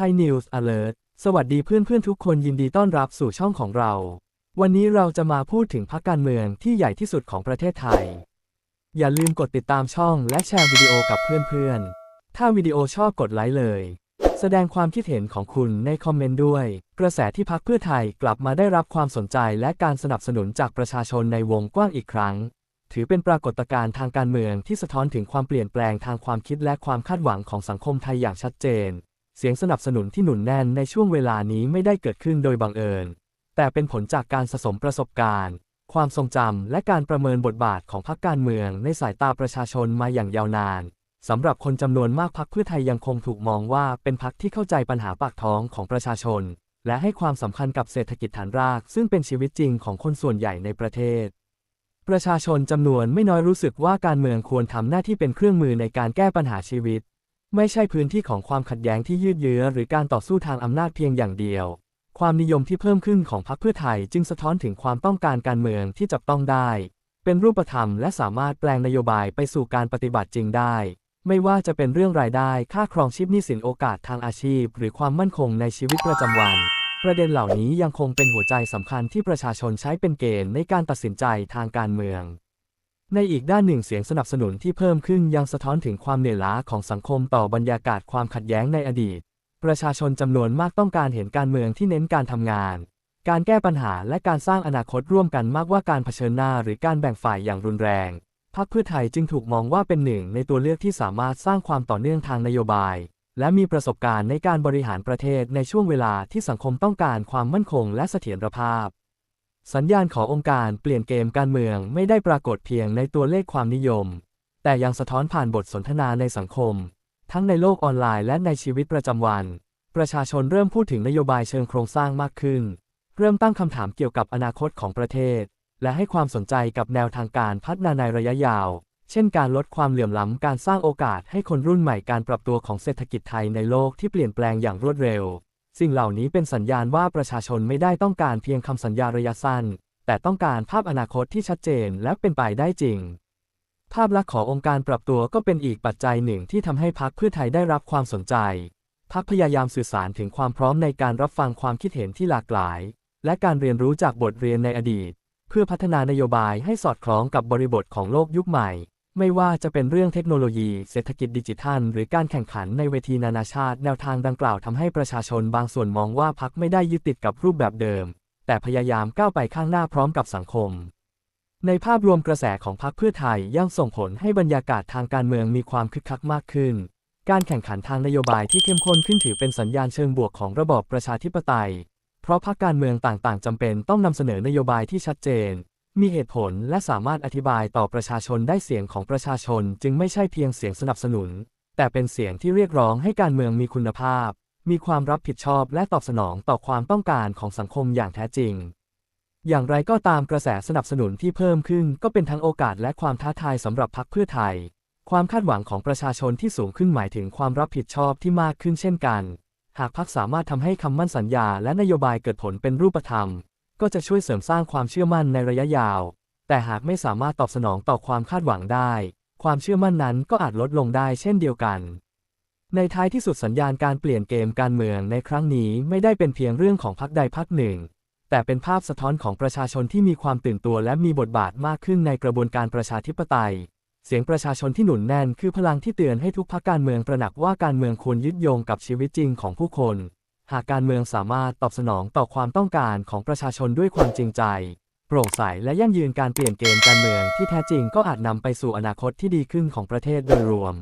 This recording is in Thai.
Thai News Alert สวัสดีเพื่อนๆทุกคนยินดีต้อนรับสู่ช่องของเรา วันนี้เราจะมาพูดถึงพรรคการเมืองที่ใหญ่ที่สุดของประเทศไทย อย่าลืมกดติดตามช่องและแชร์วิดีโอกับเพื่อนๆ ถ้าวิดีโอชอบกดไลค์เลย แสดงความคิดเห็นของคุณในคอมเมนต์ด้วย กระแสที่พรรคเพื่อไทยกลับมาได้รับความสนใจและการสนับสนุนจากประชาชนในวงกว้างอีกครั้ง ถือเป็นปรากฏการณ์ทางการเมืองที่สะท้อนถึงความเปลี่ยนแปลงทางความคิดและความคาดหวังของสังคมไทยอย่างชัดเจน เสียงสนับสนุนที่หนุนแน่นในช่วงเวลานี้ไม่ได้เกิดขึ้นโดยบังเอิญ แต่เป็นผลจากการสะสมประสบการณ์ ความทรงจำและการประเมินบทบาทของพรรคการเมืองในสายตาประชาชนมาอย่างยาวนานสำหรับคนจำนวนมากพรรคเพื่อไทยยังคงถูกมองว่าเป็นพรรคที่เข้าใจปัญหาปากท้องของประชาชน และให้ความสำคัญกับเศรษฐกิจฐานราก ซึ่งเป็นชีวิตจริงของคนส่วนใหญ่ในประเทศ ประชาชนจำนวนไม่น้อยรู้สึกว่าการเมืองควรทำหน้าที่เป็นเครื่องมือในการแก้ปัญหาชีวิต ไม่ใช่พื้นที่ของความขัดแย้งที่ยืดเยื้อหรือการต่อสู้ทางอำนาจเพียงอย่างเดียว ความนิยมที่เพิ่มขึ้นของพรรคเพื่อไทยจึงสะท้อนถึงความต้องการการเมืองที่จับต้องได้ เป็นรูปธรรมและสามารถแปลงนโยบายไปสู่การปฏิบัติจริงได้ ไม่ว่าจะเป็นเรื่องรายได้ ค่าครองชีพหนี้สินโอกาสทางอาชีพ หรือความมั่นคงในชีวิตประจำวัน ประเด็นเหล่านี้ยังคงเป็นหัวใจสำคัญที่ประชาชนใช้เป็นเกณฑ์ในการตัดสินใจทางการเมือง ในอีกด้านหนึ่งเสียงสนับสนุนที่เพิ่มขึ้นยังสะท้อนถึงความเหนื่อยล้าของสังคมต่อบรรยากาศความขัดแย้งในอดีต ประชาชนจำนวนมากต้องการเห็นการเมืองที่เน้นการทำงาน การแก้ปัญหาและการสร้างอนาคตร่วมกันมากกว่าการเผชิญหน้าหรือการแบ่งฝ่ายอย่างรุนแรงพรรคเพื่อไทยจึงถูกมองว่าเป็นหนึ่งในตัวเลือกที่สามารถสร้างความต่อเนื่องทางนโยบาย และมีประสบการณ์ในการบริหารประเทศในช่วงเวลาที่สังคมต้องการความมั่นคงและเสถียรภาพ สัญญาณขององค์การเปลี่ยนเกมการเมืองไม่ได้ปรากฏเพียงในตัวเลขความนิยม แต่ยังสะท้อนผ่านบทสนทนาในสังคม ทั้งในโลกออนไลน์และในชีวิตประจำวัน ประชาชนเริ่มพูดถึงนโยบายเชิงโครงสร้างมากขึ้น เริ่มตั้งคำถามเกี่ยวกับอนาคตของประเทศ และให้ความสนใจกับแนวทางการพัฒนาในระยะยาว เช่น การลดความเหลื่อมล้ำการสร้างโอกาสให้คนรุ่นใหม่การปรับตัวของเศรษฐกิจไทยในโลกที่เปลี่ยนแปลงอย่างรวดเร็ว สิ่งเหล่านี้เป็นสัญญาณว่าประชาชนไม่ได้ต้องการเพียงคำสัญญาระยะสั้น แต่ต้องการภาพอนาคตที่ชัดเจนและเป็นไปได้จริง ภาพลักษณ์ขององค์การปรับตัวก็เป็นอีกปัจจัยหนึ่งที่ทำให้พรรคเพื่อไทยได้รับความสนใจพรรคพยายามสื่อสารถึงความพร้อมในการรับฟังความคิดเห็นที่หลากหลาย และการเรียนรู้จากบทเรียนในอดีต เพื่อพัฒนานโยบายให้สอดคล้องกับบริบทของโลกยุคใหม่ ไม่ว่าจะเป็นเรื่องเทคโนโลยี เศรษฐกิจดิจิทัล หรือการแข่งขันในเวทีนานาชาติ แนวทางดังกล่าวทำให้ประชาชนบางส่วนมองว่าพรรคไม่ได้ยึดติดกับรูปแบบเดิม แต่พยายามก้าวไปข้างหน้าพร้อมกับสังคม ในภาพรวมกระแสของพรรคเพื่อไทยยังส่งผลให้บรรยากาศทางการเมืองมีความคึกคักมากขึ้น การแข่งขันทางนโยบายที่เข้มข้นขึ้นถือเป็นสัญญาณเชิงบวกของระบอบประชาธิปไตย เพราะพรรคการเมืองต่างๆจำเป็นต้องนำเสนอนโยบายที่ชัดเจน มีเหตุผลและสามารถอธิบายต่อประชาชนได้เสียงของประชาชนจึงไม่ใช่เพียงเสียงสนับสนุน แต่เป็นเสียงที่เรียกร้องให้การเมืองมีคุณภาพ มีความรับผิดชอบและตอบสนองต่อความต้องการของสังคมอย่างแท้จริง อย่างไรก็ตามกระแสสนับสนุนที่เพิ่มขึ้นก็เป็นทั้งโอกาสและความท้าทายสำหรับพรรคเพื่อไทย ความคาดหวังของประชาชนที่สูงขึ้นหมายถึงความรับผิดชอบที่มากขึ้นเช่นกัน หากพรรคสามารถทำให้คำมั่นสัญญาและนโยบายเกิดผลเป็นรูปธรรม ก็จะช่วยเสริมสร้างความเชื่อมั่นในระยะยาว แต่หากไม่สามารถตอบสนองต่อความคาดหวังได้ ความเชื่อมั่นนั้นก็อาจลดลงได้เช่นเดียวกัน ในท้ายที่สุดสัญญาณการเปลี่ยนเกมการเมืองในครั้งนี้ไม่ได้เป็นเพียงเรื่องของพรรคใดพรรคหนึ่ง แต่เป็นภาพสะท้อนของประชาชนที่มีความตื่นตัวและมีบทบาทมากขึ้นในกระบวนการประชาธิปไตย เสียงประชาชนที่หนุนแน่นคือพลังที่เตือนให้ทุกพรรคการเมืองตระหนักว่าการเมืองควรยึดโยงกับชีวิตจริงของผู้คน หากการเมืองสามารถตอบสนองต่อความต้องการของประชาชนด้วยความจริงใจ โปร่งใสและยั่งยืนการเปลี่ยนเกมการเมืองที่แท้จริงก็อาจนำไปสู่อนาคตที่ดีขึ้นของประเทศโดยรวม